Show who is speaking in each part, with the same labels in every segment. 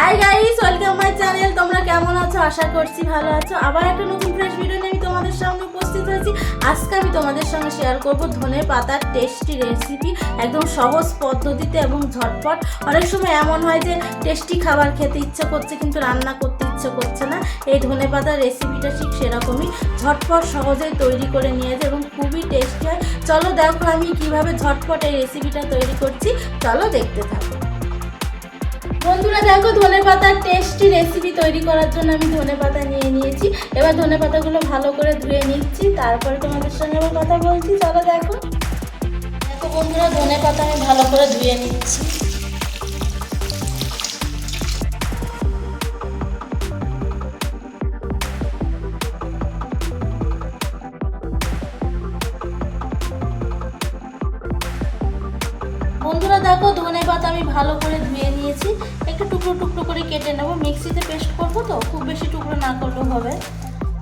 Speaker 1: Hi guys welcome my channel তোমরা কেমন আছো? আশা করছি ভালো আছো। আবার একটা নতুন ফ্রেশ ভিডিও নিয়ে আমি তোমাদের সামনে উপস্থিত হয়েছি। আজকে আমি তোমাদের সঙ্গে শেয়ার করব ধনে পাতার টেস্টি রেসিপি একদম সহজ পদ্ধতিতে এবং ঝটপট। অনেক সময় এমন হয় যে টেস্টি খাবার খেতে ইচ্ছে করছে কিন্তু রান্না করতে ইচ্ছে করছে না। এই ধনে পাতার রেসিপিটা ঠিক সেরকমই ঝটপট সহজেই তৈরি করে নিয়ে যায় এবং খুবই টেস্টি হয়। চলো দেখো আমি কীভাবে ঝটপট এই রেসিপিটা তৈরি করছি। চলো দেখতে থাকো। বন্ধুরা দেখো ধনে পাতার টেস্টি রেসিপি তৈরি করার জন্য আমি ধনে পাতা নিয়ে নিয়েছি। এবার ধনে পাতাগুলো ভালো করে ধুয়ে নিচ্ছি, তারপরে তোমাদের সঙ্গে আবার কথা বলছি। চলো দেখো। দেখো বন্ধুরা ধনে পাতা আমি ভালো করে ধুয়ে নিচ্ছি। আমি ভালো করে ধুয়ে নিয়েছি। একটু টুকরো টুকরো করে কেটে নেব। মিক্সিতে পেস্ট করব তো? খুব বেশি টুকরো না করলেও হবে।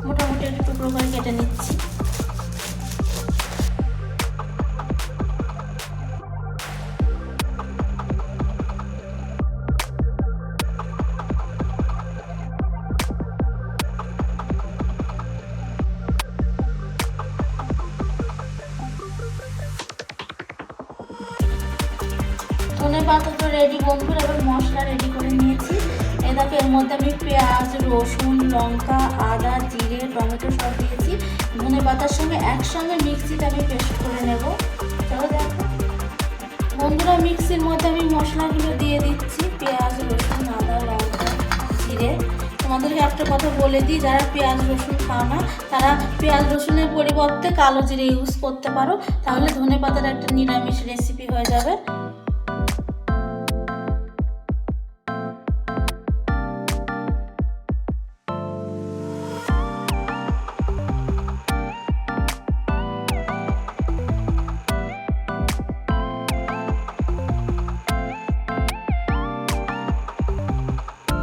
Speaker 1: মোটামুটি একটু টুকরো করে কেটে নিচ্ছি। রেডি বন্ধুরা, এবার মশলা রেডি করে নিয়েছি। এ এর মধ্যে আমি পেঁয়াজ, রসুন, লঙ্কা, আদা, জিরে, টমেটো সব দিয়েছি। ধনে পাতার সঙ্গে একসঙ্গে মিক্সিতে আমি পেস্ট করে নেব। চলো দেখো। বন্ধুরা, মিক্সির মধ্যে আমি মশলাগুলো দিয়ে দিচ্ছি। পেঁয়াজ, রসুন, আদা, লঙ্কা, জিরে। তোমাদেরকে একটা কথা বলে দিই, যারা পেঁয়াজ, রসুন খাও না, তারা পেঁয়াজ, রসুনের পরিবর্তে কালো জিরে ইউজ করতে পারো। তাহলে ধনে পাতার একটা নিরামিষ রেসিপি হয়ে যাবে।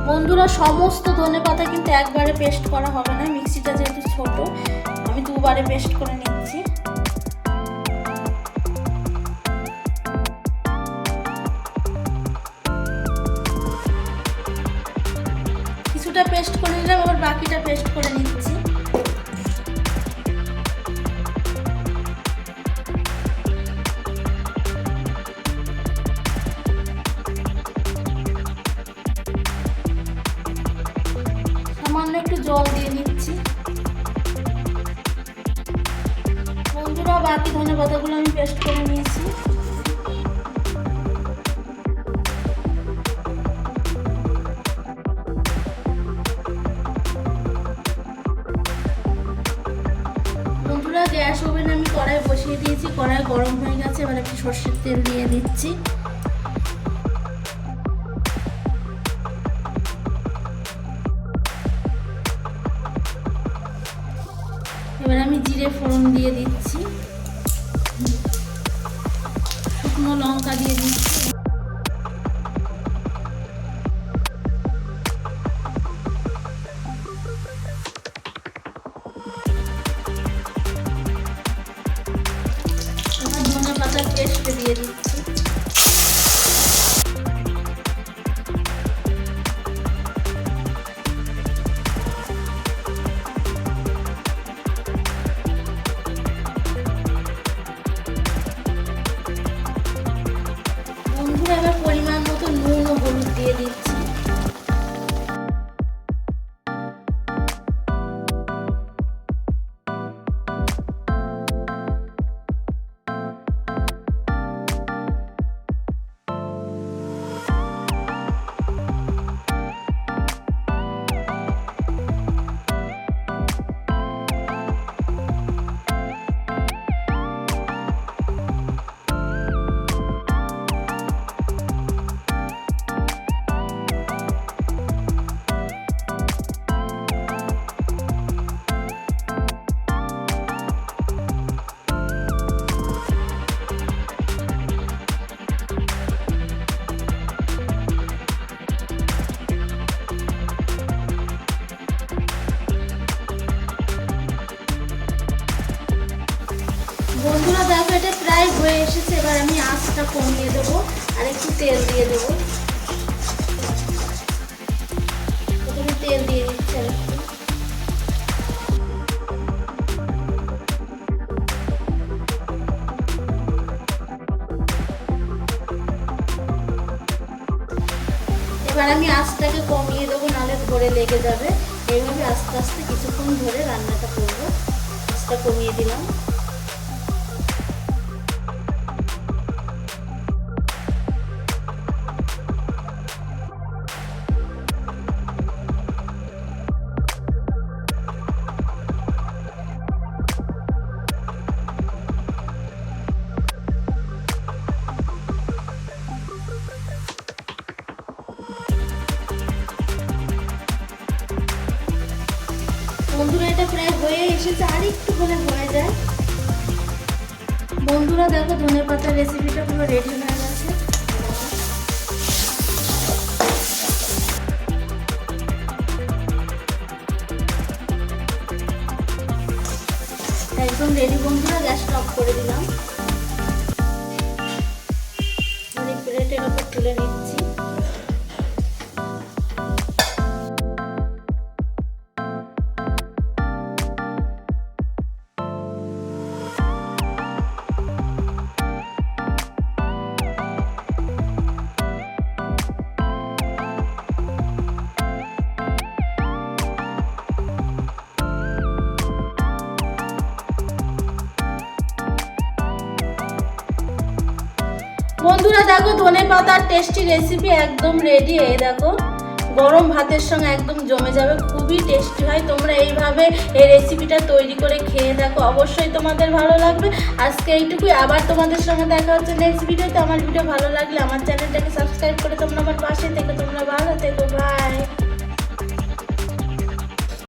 Speaker 1: বন্ধুরা, সমস্ত ধনে পাতা কিন্তু একবারে পেস্ট করা হবে না। মিক্সিটা যেহেতু ছোট, আমি দুবারে পেস্ট করে নিচ্ছি। কিছুটা পেস্ট করে নিলাম, আবার বাকিটা পেস্ট করে নিচ্ছি। দিয়েছি, কড়াই গরম হয়ে গেছে, এবার একটু সর্ষের তেল দিয়ে দিচ্ছি। এবার আমি জিরে ফোড়ন দিয়ে দিচ্ছি। শুকনো লঙ্কা দিয়ে দিচ্ছি। ধনে পাতার লাফাটা প্রায় হয়ে এসেছে, এবার আমি আঁচটা কমিয়ে দেবো আর একটু তেল দিয়ে দেবো। প্রথমে তেল দিয়ে দিচ্ছি এবার আমি আঁচটাকে কমিয়ে দেবো, নাহলে ধরে লেগে যাবে। এইভাবে আস্তে আস্তে কিছুক্ষণ ধরে রান্নাটা করব। আঁচটা কমিয়ে দিলাম। প্রায় হয়ে এসেছে, আর একটু হলে হয়ে যায়। বন্ধুরা, দেখো ধনে পাতার রেসিপিটা পুরো রেডি হয়ে গেছে। একদম রেডি বন্ধুরা গ্যাসটা অফ করে দিলাম। আমি প্লেটের উপর তুলে নিচ্ছি। বন্ধুরা, দেখো ধনে পাতার টেস্টি রেসিপি একদম রেডি এই দেখো, গরম ভাতের সঙ্গে একদম জমে যাবে, খুবই টেস্টি হয়। তোমরা এইভাবে এই রেসিপিটা তৈরি করে খেয়ে দেখো। অবশ্যই তোমাদের ভালো লাগবে। আজকে এইটুকুই। আবার তোমাদের সঙ্গে দেখা হচ্ছে নেক্সট ভিডিওতে আমার ভিডিও ভালো লাগলে আমার চ্যানেলটাকে সাবস্ক্রাইব করে তোমরা আমার পাশে থেকে। তোমরা ভালো থেকো। বাই